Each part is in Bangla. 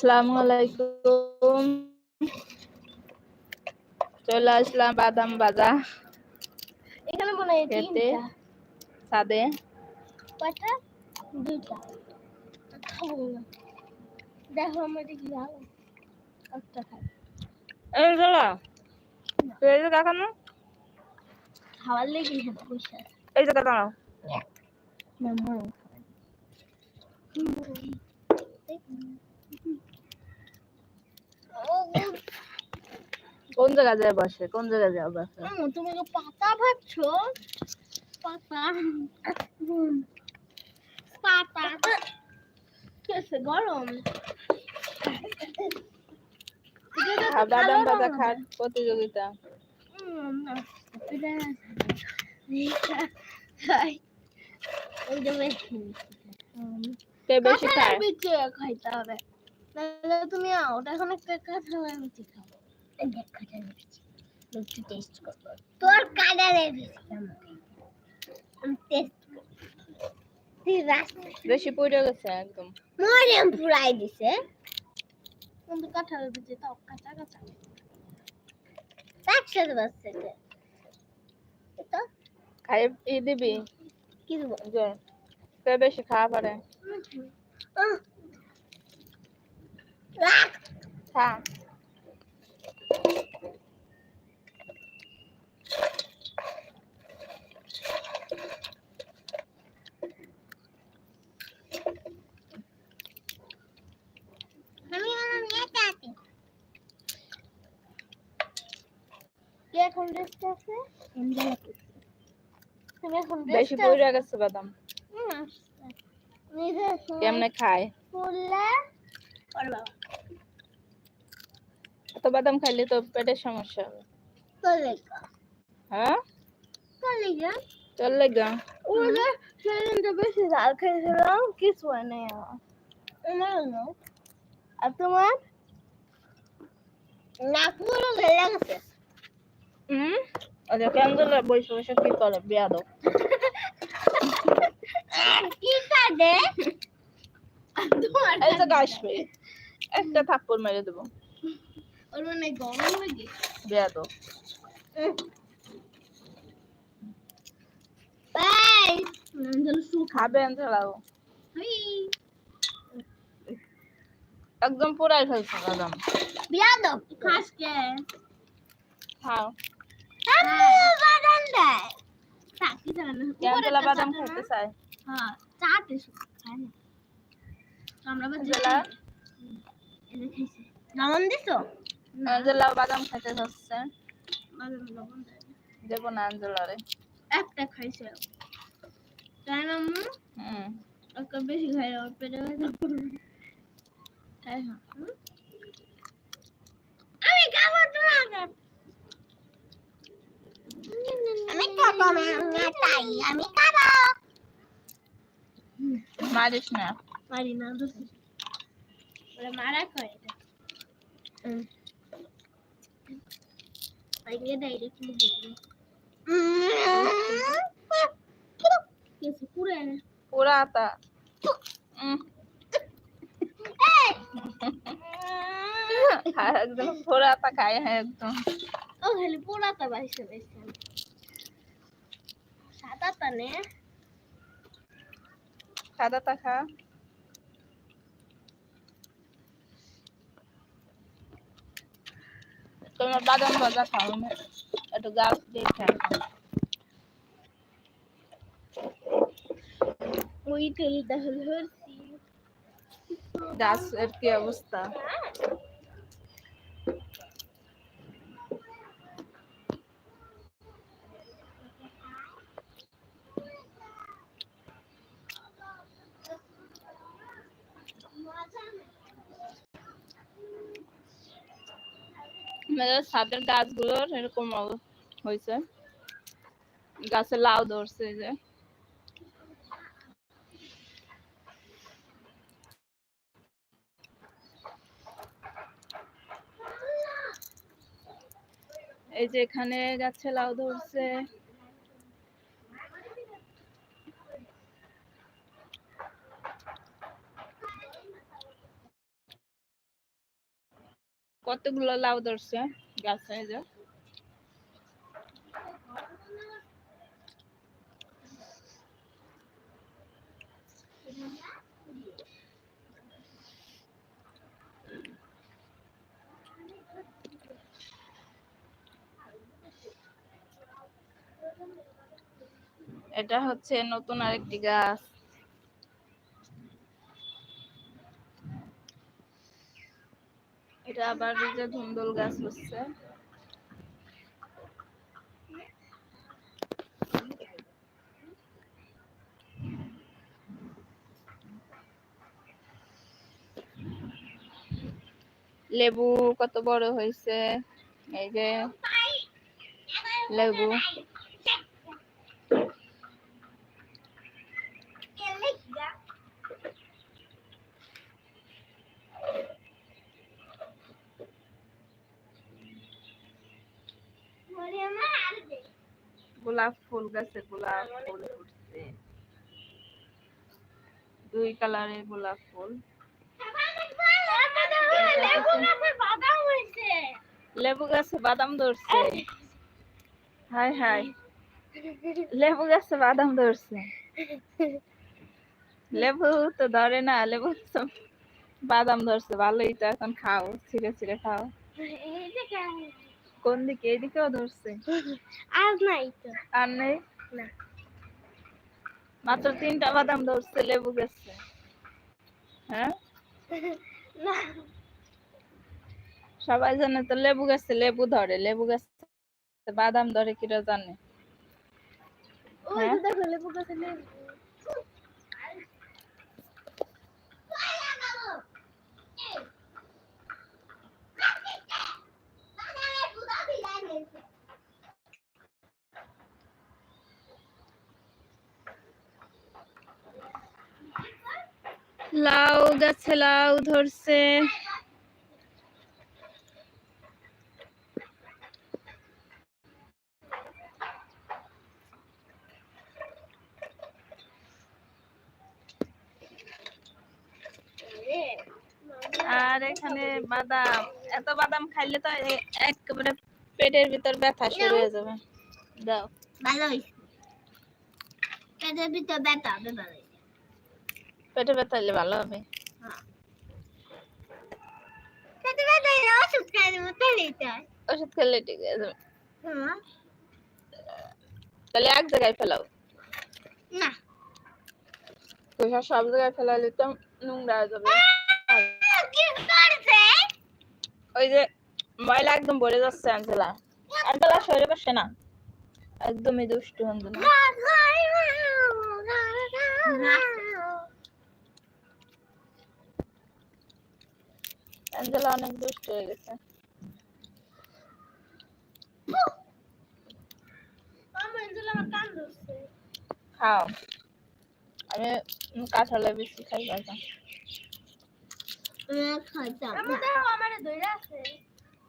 আসসালামু আলাইকুম। চলে আসলাম বাদাম বাজা এখানে মনে হয় খেতে। সাদে কয়টা? দুইটা। খাব না। দেখো আমার কি ভালো একটা খাই। এই চলো পেয়ে দেখানো খাওয়ার লেগে বসে এই জায়গা দাঁড়াও না। মরম কোন জায়গা যায় বসে? কোন জায়গা যায় বসে? তুমি তো পাতা ভাবছ পাতা। পাতা। কেসে গরম? বাদাম প্রতিযোগিতা। বেশি। খাইতে হবে। নাহলে তুমি ওটা এখন একটা কাঁঠালের বিচি খাও দেখ একটু টেস্ট করব। তোর কাঁঠালের বিচি আমি টেস্ট তুই বেশি পড়ে গেছে একদম। মরিয়াম পুরাই দিছে। কিন্তু কাঁঠালের বিচি তাও কাঁচা কাঁচা। একসাথে বাচ্চা এটা। খাই ই দিবি? কি দেবো? বেশি খাওয়া পারে? কে এখন রেস্ট আছে? তুমি এখন বেশি রেস্ট পড়ে গেছে বাদাম। কেমনে খায়? ফুললে ওর বাবা এত বাদাম খাইলে তো পেটের সমস্যা হবে। চলে হ্যাঁ? চলে ওরে সেদিনটা বেশি ঝাল খেয়েছিলাম কিছু হয় নাই আমার। আমার আর তোমার? নাক পুরো গেলে গেছে। হুম আচ্ছা কেমন বসে বসে কি করে? বিয়া দাও কি এই তো একটা থাপ্পড় মেরে দেবো। ওর মানে গরম লাগে। বিয়া দাও বাই নন্দল সুখ খাবে চালাও হাই একদম পুরাই ফেলছে বাদাম। বিয়া দাও খাস কে? খাও। আম্মু বাদাম দেয়। চাকি জানা ক্যান্ডেলা বাদাম খাইতে চাই। হ্যাঁ চাটে খায় না। আমরা বাজে এনে খাইছে। লবণ দিছো? আঞ্জেলা বাদাম খাইতে চাচ্ছে বাদাম না। দেবো না আঞ্জেলারে। একটা খাইছে। তাই না আম্মু? হুম। ওকে বেশি খাই ওর পেটে ব্যথা করবে। তাই আমি খাব তোমাকে। আমি খাব না তাই আমি খাব। মারিস না। মারি না দোষী ওরা মারা করে এটা? পুরে না পুরা আতা উম, খায় একদম পুরা আতা খায় একদম ও খালি পোড়াটা বাইসে বাইসে সাদাটা নে সাদা তা খা তোমার বাদাম ভাজা খাও না একটু গাছ দিয়ে খাও ওই তেলটা হলো হরছি গাছ এর কি অবস্থা আমাদের ছাদের গাছগুলোর এরকম হয়েছে গাছে লাউ ধরছে যে। এই যে এখানে গাছে লাউ ধরছে। কতগুলো লাউ ধরছে? গাছে যে। এটা হচ্ছে নতুন আরেকটি গাছ। এটা আবার যে ধুন্দুল গাছ হচ্ছে। লেবু কত বড় হয়েছে? এই যে লেবু। গোলাপ ফুল গাছে গোলাপ ফুল ফুটছে। দুই কালারের গোলাপ ফুল। লেবু গাছে বাদাম ধরছে। Hi hi. লেবু গাছে বাদাম ধরছে। লেবু তো ধরে না লেবু তো বাদাম ধরছে। ভালোই তো এখন খাও ছিঁড়ে ছিঁড়ে খাও। কোন দিকে? এদিকেও ধরছে। আর নাই তো। আর নেই? না। মাত্র তিনটা বাদাম ধরছে লেবু গেছে। হ্যাঁ? না। সবাই জানে তো লেবু গাছে লেবু ধরে লেবু গাছে বাদাম ধরে কিরা জানে? ওই হ্যাঁ? দেখো লেবু গাছে লেবু। গাছে লাউ ধরছে। আর এখানে বাদাম এত বাদাম খাইলে তো একেবারে পেটের ভিতর ব্যথা শুরু হয়ে যাবে। দাও। ভালো হয়েছে পেটের ভিতর ব্যথা হবে ভালো হয়েছে পেটে ব্যথা হলে ভালো হবে। ওষুধ হয়। খেলে ঠিক হয়ে যাবে হ্যাঁ। তাহলে এক জায়গায় ফেলাও না তুষার সব জায়গায় ফেলালে তো নোংরা হয়ে যাবে ওই যে ময়লা একদম ভরে যাচ্ছে আঞ্জেলা আঞ্জেলা সরে বসে না একদমই দুষ্টু আঞ্জেলা আঞ্জেলা অনেক দুষ্ট হয়ে গেছে। খাও। আমি কাঁঠালে বেশি খাই বাবা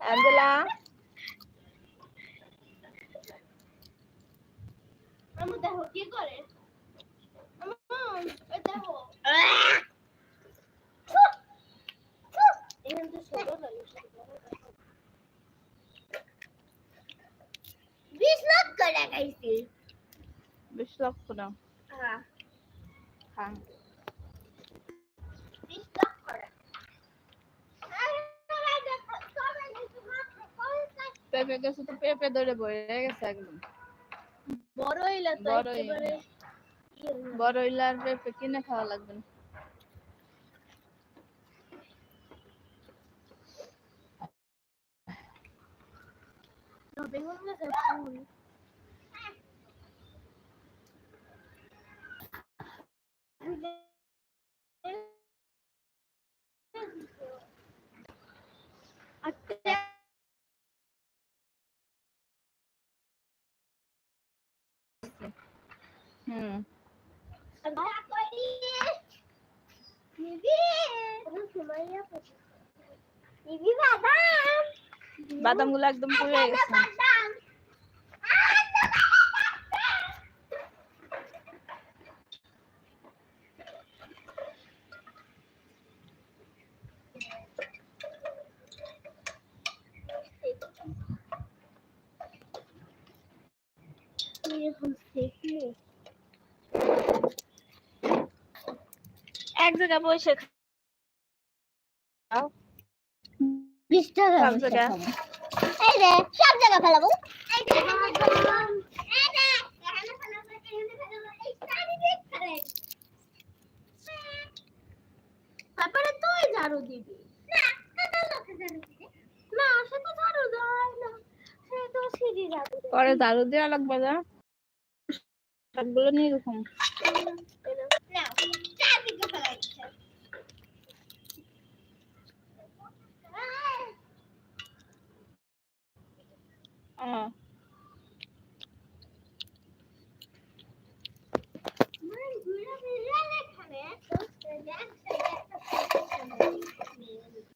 আঞ্জেলা বিশ বিশ লক্ষ দাও খান বিশ লক্ষ পেঁপে গেছে তো পেঁপে ধরে বয়ে গেছে একদম। বড় হইলে তো বড় হইলে। আর পেঁপে কিনে খাওয়া লাগবে না। বেগুন গাছের ফুল। আচ্ছা হুম বাদামগুলো একদম পুড়ে গেছে। এখন শিখলি এক জায়গায় বসে খাও বিশ টাকা সব জায়গা। এই রে সব জায়গা ফেলাবো এই যে, এই যে, এখানে ফেলাবো, এখানে ফেলাবো, এই চারিদিক ফেলাই দিবো। তারপরে তুই ঝাড়ু দিবি না সে তো ঝাড়ু দেয় না সে তো সিঁড়ি ঝাড়ু পরে দারু দেওয়া লাগবে না সবগুলো নিয়ে এরকম।